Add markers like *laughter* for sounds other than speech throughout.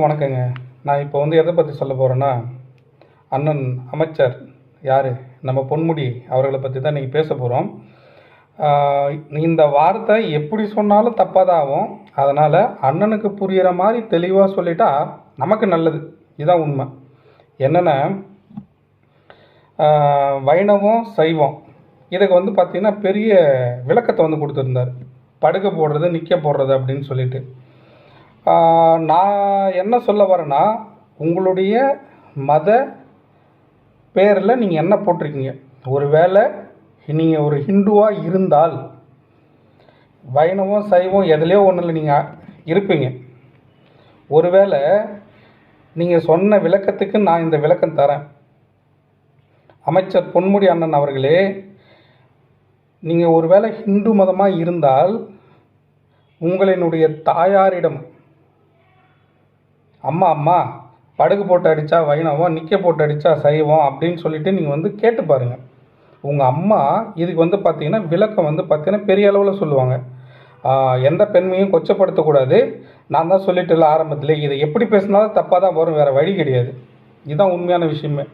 வணக்கங்க. நான் இப்போ வந்து எதை பற்றி சொல்ல போகிறேன்னா அண்ணன் அமைச்சர் யார்? நம்ம பொன்முடி அவர்களை பற்றி தான் நீங்கள் பேச போகிறோம் இந்த வார்த்தை எப்படி சொன்னாலும் தப்பாக தான் ஆகும் அதனால் அண்ணனுக்கு புரிகிற மாதிரி தெளிவாக சொல்லிட்டா நமக்கு நல்லது. இதுதான் உண்மை. என்னென்னா வைணவம் சைவம். இதுக்கு வந்து பார்த்திங்கன்னா பெரிய விளக்கத்தை வந்து கொடுத்துருந்தார். படுக்க போடுறது நிற்க போடுறது அப்படின்னு சொல்லிட்டு. நான் என்ன சொல்ல வரேன்னா உங்களுடைய மத பேரில் நீங்கள் என்ன போட்டிருக்கீங்க? ஒருவேளை நீங்கள் ஒரு ஹிந்துவாக இருந்தால் வைணவம் சைவம் எதுலேயோ ஒன்றில் நீங்கள் இருப்பீங்க. ஒருவேளை நீங்கள் சொன்ன விளக்கத்துக்கு நான் இந்த விளக்கம் தரேன். அமைச்சர் பொன்முடி அண்ணன் அவர்களே நீங்கள் ஒருவேளை ஹிந்து மதமாக இருந்தால் உங்களினுடைய தாயாரிடம் அம்மா அம்மா படகு போட்டு அடித்தா வைணவம் நிற்க போட்டு அடித்தா சைவம் அப்படின்னு சொல்லிட்டு நீங்கள் வந்து கேட்டு பாருங்கள் உங்கள் அம்மா இதுக்கு வந்து பார்த்தீங்கன்னா விளக்கம் வந்து பார்த்தீங்கன்னா பெரிய அளவில் சொல்லுவாங்க. எந்த பெண்மையும் கொச்சப்படுத்தக்கூடாது நான் தான் சொல்லிட்டு ஆரம்பத்தில் இதை எப்படி பேசினாலும் தப்பாக தான் வரும் வேறு வழி கிடையாது. இதுதான் உண்மையான விஷயமே.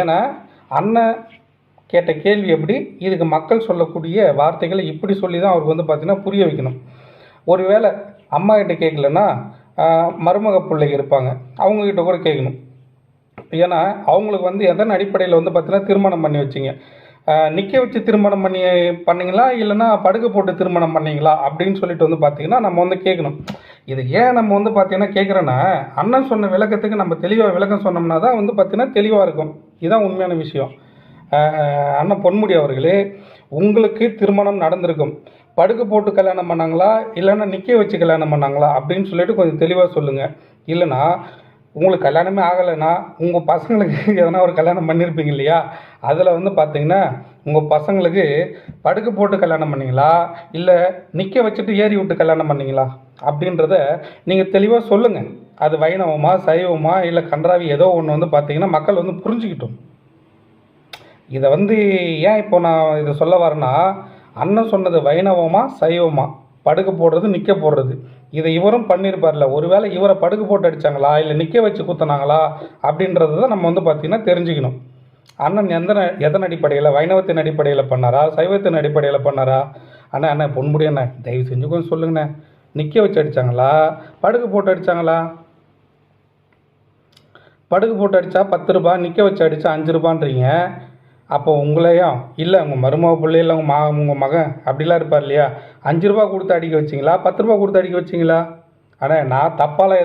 ஏன்னா அண்ணன் கேட்ட கேள்வி எப்படி இதுக்கு மக்கள் சொல்லக்கூடிய வார்த்தைகளை இப்படி சொல்லி தான் அவருக்கு வந்து பார்த்திங்கன்னா புரிய வைக்கணும். ஒருவேளை அம்மா கிட்ட கேட்கலன்னா மருமக பிள்ளைங்க இருப்பாங்க. அவங்கக்கிட்ட கூட கேட்கணும் ஏன்னா அவங்களுக்கு வந்து எதன் அடிப்படையில் வந்து பார்த்தீங்கன்னா திருமணம் பண்ணி வச்சிங்க. நிற்க வச்சு திருமணம் பண்ணி பண்ணீங்களா? இல்லைன்னா படுக்க போட்டு திருமணம் பண்ணீங்களா? அப்படின்னு சொல்லிட்டு வந்து பார்த்தீங்கன்னா நம்ம வந்து கேட்கணும் இது ஏன் நம்ம வந்து பார்த்தீங்கன்னா கேட்குறோன்னா அண்ணன் சொன்ன விளக்கத்துக்கு நம்ம தெளிவாக விளக்கம் சொன்னோம்னா தான் வந்து பார்த்தீங்கன்னா தெளிவாக இருக்கும். இதுதான் உண்மையான விஷயம். அண்ணன் பொன்முடி அவர்களே உங்களுக்கு திருமணம் நடந்திருக்கும். படுக்க போட்டு கல்யாணம் பண்ணாங்களா? இல்லைன்னா நிற்க வச்சு கல்யாணம் பண்ணாங்களா? அப்படின்னு சொல்லிட்டு கொஞ்சம் தெளிவாக சொல்லுங்கள் இல்லைன்னா உங்களுக்கு கல்யாணமே ஆகலைன்னா உங்கள் பசங்களுக்கு *laughs* எதனா ஒரு கல்யாணம் பண்ணியிருப்பீங்க இல்லையா? அதில் வந்து பார்த்தீங்கன்னா உங்கள் பசங்களுக்கு படுக்க போட்டு கல்யாணம் பண்ணீங்களா? இல்லை நிற்க வச்சுட்டு ஏறி விட்டு கல்யாணம் பண்ணீங்களா? அப்படின்றத நீங்கள் தெளிவாக சொல்லுங்கள் அது வைணவமா சைவமா இல்லை கன்றாவி ஏதோ ஒன்று வந்து பார்த்தீங்கன்னா மக்கள் வந்து புரிஞ்சுக்கிட்டும். இதை வந்து ஏன் இப்போ நான் இதை சொல்ல வரேன்னா அண்ணன் சொன்னது வைணவமா சைவமா? படுக்க போடுறது நிற்க போடுறது. இதை இவரும் பண்ணியிருப்பார்ல. ஒருவேளை இவரை படுக்க போட்டு அடிச்சாங்களா? இல்லை நிற்க வச்சு குத்துனாங்களா? அப்படின்றது தான் நம்ம வந்து பார்த்திங்கன்னா தெரிஞ்சுக்கணும். அண்ணன் எந்த ந- எதன் அடிப்படையில்? வைணவத்தின் அடிப்படையில் பண்ணாரா? சைவத்தின் அடிப்படையில் பண்ணாரா? அண்ணா அண்ணா பொன்முடி அண்ணா தயவு செஞ்சு கொஞ்சம் சொல்லுங்கண்ணே. நிற்க வச்சு அடிச்சாங்களா? படுக்க போட்டு அடித்தாங்களா படுகு போட்டு அடித்தா பத்து ரூபா நிற்க வச்சு அடித்தா அஞ்சு ரூபான்றீங்க. அப்போ உங்களையும் இல்லை உங்கள் மருமக பிள்ளை இல்லை உங்கள் மா உங்கள் மகன் அப்படிலாம் இருப்பார் இல்லையா? அஞ்சு ரூபா கொடுத்து அடிக்க வச்சிங்களா? பத்து ரூபா கொடுத்து அடிக்க வச்சிங்களா? அண்ணா நான் தப்பாலாம் எதுவும்